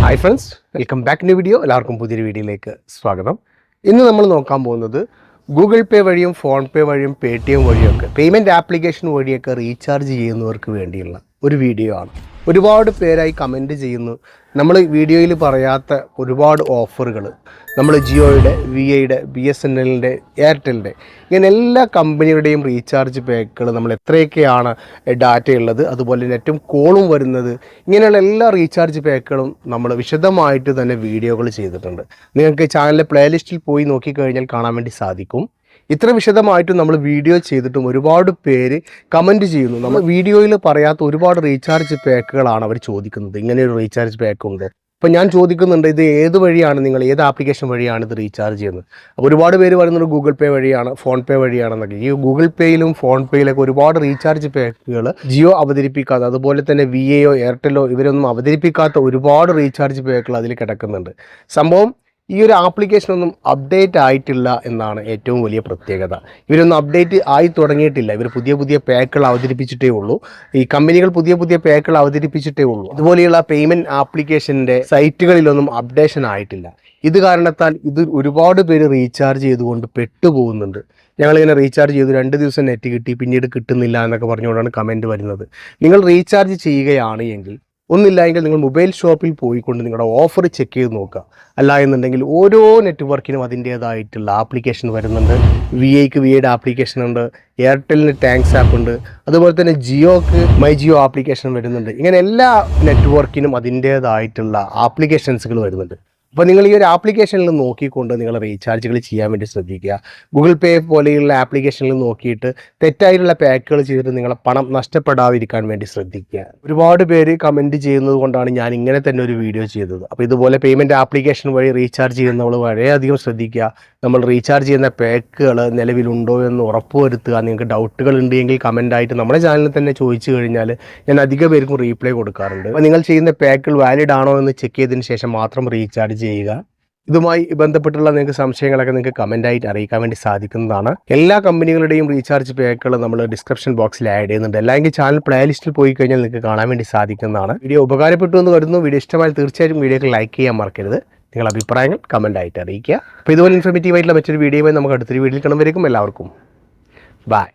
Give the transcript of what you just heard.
Hi friends welcome back to video എല്ലാവർക്കും പുതിയൊരു വീഡിയോയിലേക്ക് സ്വാഗതം. ഇന്ന് നമ്മൾ നോക്കാൻ പോകുന്നത് ഗൂഗിൾ പേ വഴിയും ഫോൺ പേ വഴിയും പേ ടി എം വഴിയൊക്കെ പേയ്മെന്റ് ആപ്ലിക്കേഷൻ വഴിയൊക്കെ റീചാർജ് ചെയ്യുന്നവർക്ക് വേണ്ടിയുള്ള ഒരു വീഡിയോ ആണ്. ഒരുപാട് പേരായി കമന്റ് ചെയ്യുന്നു. നമ്മൾ വീഡിയോയിൽ പറയാത്ത ഒരുപാട് ഓഫറുകൾ നമ്മൾ ജിയോയുടെ വി ഐയുടെ ബി എസ് എൻ എല്ലിന്റെ എയർടെലിന്റെ ഇങ്ങനെ എല്ലാ കമ്പനികളുടെയും റീചാർജ് പാക്കുകൾ നമ്മൾ എത്രയൊക്കെയാണ് ഡാറ്റയുള്ളത് അതുപോലെ നെറ്റും കോളും വരുന്നത് ഇങ്ങനെയുള്ള എല്ലാ റീചാർജ് പാക്കുകളും നമ്മൾ വിശദമായിട്ട് തന്നെ വീഡിയോകൾ ചെയ്തിട്ടുണ്ട്. നിങ്ങൾക്ക് ചാനലിലെ പ്ലേലിസ്റ്റിൽ പോയി നോക്കിക്കഴിഞ്ഞാൽ കാണാൻ വേണ്ടി സാധിക്കും. ഇത്ര വിശദമായിട്ടും നമ്മൾ വീഡിയോ ചെയ്തിട്ടും ഒരുപാട് പേര് കമന്റ് ചെയ്യുന്നു. നമ്മൾ വീഡിയോയിൽ പറയാത്ത ഒരുപാട് റീചാർജ് പാക്കുകളാണ് അവർ ചോദിക്കുന്നത്. ഇങ്ങനെ ഒരു റീചാർജ് പാക്ക് ഉണ്ട്. അപ്പം ഞാൻ ചോദിക്കുന്നുണ്ട് ഇത് ഏത് വഴിയാണ് നിങ്ങൾ ഏത് ആപ്ലിക്കേഷൻ വഴിയാണ് ഇത് റീചാർജ് ചെയ്യുന്നത്? അപ്പോൾ ഒരുപാട് പേര് പറയുന്നത് ഗൂഗിൾ പേ വഴിയാണ് ഫോൺ പേ വഴിയാണെന്നൊക്കെ. ഈ ഗൂഗിൾ പേയിലും ഫോൺ പേയിലൊക്കെ ഒരുപാട് റീചാർജ് പാക്കുകൾ ജിയോ അവതരിപ്പിക്കാത്ത അതുപോലെ തന്നെ വി എയോ എയർടെലോ ഇവരൊന്നും അവതരിപ്പിക്കാത്ത ഒരുപാട് റീചാർജ് പാക്കുകൾ അതിൽ കിടക്കുന്നുണ്ട്. സംഭവം ഈ ഒരു ആപ്ലിക്കേഷൻ ഒന്നും അപ്ഡേറ്റ് ആയിട്ടില്ല എന്നാണ് ഏറ്റവും വലിയ പ്രത്യേകത. ഇവരൊന്നും അപ്ഡേറ്റ് ആയി തുടങ്ങിയിട്ടില്ല. ഇവർ പുതിയ പുതിയ പാക്കുകൾ അവതരിപ്പിച്ചിട്ടേ ഉള്ളൂ. ഈ കമ്പനികൾ പുതിയ പുതിയ പാക്കുകൾ അവതരിപ്പിച്ചിട്ടേ ഉള്ളൂ. അതുപോലെയുള്ള പേയ്മെന്റ് ആപ്ലിക്കേഷന്റെ സൈറ്റുകളിലൊന്നും അപ്ഡേഷൻ ആയിട്ടില്ല. ഇത് കാരണത്താൽ ഇത് ഒരുപാട് പേര് റീചാർജ് ചെയ്തുകൊണ്ട് പെട്ടുപോകുന്നുണ്ട്. ഞങ്ങളിങ്ങനെ റീചാർജ് ചെയ്തു. രണ്ട് ദിവസം നെറ്റ് കിട്ടി. പിന്നീട് കിട്ടുന്നില്ല എന്നൊക്കെ പറഞ്ഞുകൊണ്ടാണ് കമന്റ് വരുന്നത്. നിങ്ങൾ റീചാർജ് ചെയ്യുകയാണ് എങ്കിൽ ഒന്നില്ല എങ്കിൽ നിങ്ങൾ മൊബൈൽ ഷോപ്പിൽ പോയിക്കൊണ്ട് നിങ്ങളുടെ ഓഫർ ചെക്ക് ചെയ്ത് നോക്കുക. അല്ല എന്നുണ്ടെങ്കിൽ ഓരോ നെറ്റ്വർക്കിനും അതിന്റേതായിട്ടുള്ള ആപ്ലിക്കേഷൻ വരുന്നുണ്ട്. വി ഐക്ക് വി ഐയുടെ ആപ്ലിക്കേഷൻ ഉണ്ട്. എയർടെല്ലിന് ടാങ്ക്സ് ആപ്പ് ഉണ്ട്. അതുപോലെ തന്നെ ജിയോക്ക് മൈ ജിയോ ആപ്ലിക്കേഷൻ വരുന്നുണ്ട്. ഇങ്ങനെ എല്ലാ നെറ്റ്വർക്കിനും അതിന്റേതായിട്ടുള്ള ആപ്ലിക്കേഷൻസുകൾ വരുന്നുണ്ട്. അപ്പോൾ നിങ്ങൾ ഈ ഒരു ആപ്ലിക്കേഷനിൽ നോക്കിക്കൊണ്ട് നിങ്ങൾ റീചാർജുകൾ ചെയ്യാൻ വേണ്ടി ശ്രദ്ധിക്കുക. ഗൂഗിൾ പേ പോലെയുള്ള ആപ്ലിക്കേഷനിൽ നോക്കിയിട്ട് തെറ്റായിട്ടുള്ള പാക്കുകൾ ചെയ്തിട്ട് നിങ്ങളെ പണം നഷ്ടപ്പെടാതിരിക്കാൻ വേണ്ടി ശ്രദ്ധിക്കുക. ഒരുപാട് പേര് കമന്റ് ചെയ്യുന്നത് കൊണ്ടാണ് ഞാൻ ഇങ്ങനെ തന്നെ ഒരു വീഡിയോ ചെയ്തത്. അപ്പോൾ ഇതുപോലെ പേയ്മെന്റ് ആപ്ലിക്കേഷൻ വഴി റീചാർജ് ചെയ്യുന്നവൾ വളരെയധികം ശ്രദ്ധിക്കുക. നമ്മൾ റീചാർജ് ചെയ്യുന്ന പാക്കുകൾ നിലവിലുണ്ടോ എന്ന് ഉറപ്പുവരുത്തുക നിങ്ങൾക്ക് ഡൗട്ടുകൾ ഉണ്ടെങ്കിൽ കമന്റ് ആയിട്ട് നമ്മുടെ ചാനലിൽ തന്നെ ചോദിച്ചു കഴിഞ്ഞാൽ ഞാൻ അധിക പേർക്കും റീപ്ലൈ കൊടുക്കാറുണ്ട്. അപ്പോൾ നിങ്ങൾ ചെയ്യുന്ന പാക്കുകൾ വാലിഡ് ആണോ എന്ന് ചെക്ക് ചെയ്തതിന് ശേഷം മാത്രം റീചാർജ് ചെയ്യുക. ഇതുമായി ബന്ധപ്പെട്ടുള്ള നിങ്ങൾക്ക് സംശയങ്ങളൊക്കെ നിങ്ങൾക്ക് കമന്റായിട്ട് അറിയിക്കാൻ വേണ്ടി സാധിക്കുന്നതാണ്. എല്ലാ കമ്പനികളുടെയും റീചാർജ് പാക്കുകൾ നമ്മൾ ഡിസ്ക്രിപ്ഷൻ ബോക്സിൽ ആഡ് ചെയ്യുന്നുണ്ട്. അല്ലെങ്കിൽ ചാനൽ പ്ലേലിസ്റ്റിൽ പോയി കഴിഞ്ഞാൽ നിങ്ങൾക്ക് കാണാൻ വേണ്ടി സാധിക്കുന്നതാണ്. വീഡിയോ ഉപകാരപ്പെട്ടു എന്ന് കരുതുന്നു. വീഡിയോ ഇഷ്ടമായാൽ തീർച്ചയായും വീഡിയോക്ക് ലൈക്ക് ചെയ്യാൻ മറക്കരുത്. നിങ്ങളുടെ അഭിപ്രായങ്ങൾ കമന്റായിട്ട് അറിയിക്കുക. അപ്പോൾ ഇതുപോലെ ഇൻഫർമേറ്റീവ് ആയിട്ടുള്ള മറ്റൊരു വീഡിയോയുമായി നമുക്ക് അടുത്തൊരു വീഡിയോയിൽ കാണുമ്പോഴേക്കും എല്ലാവർക്കും ബൈ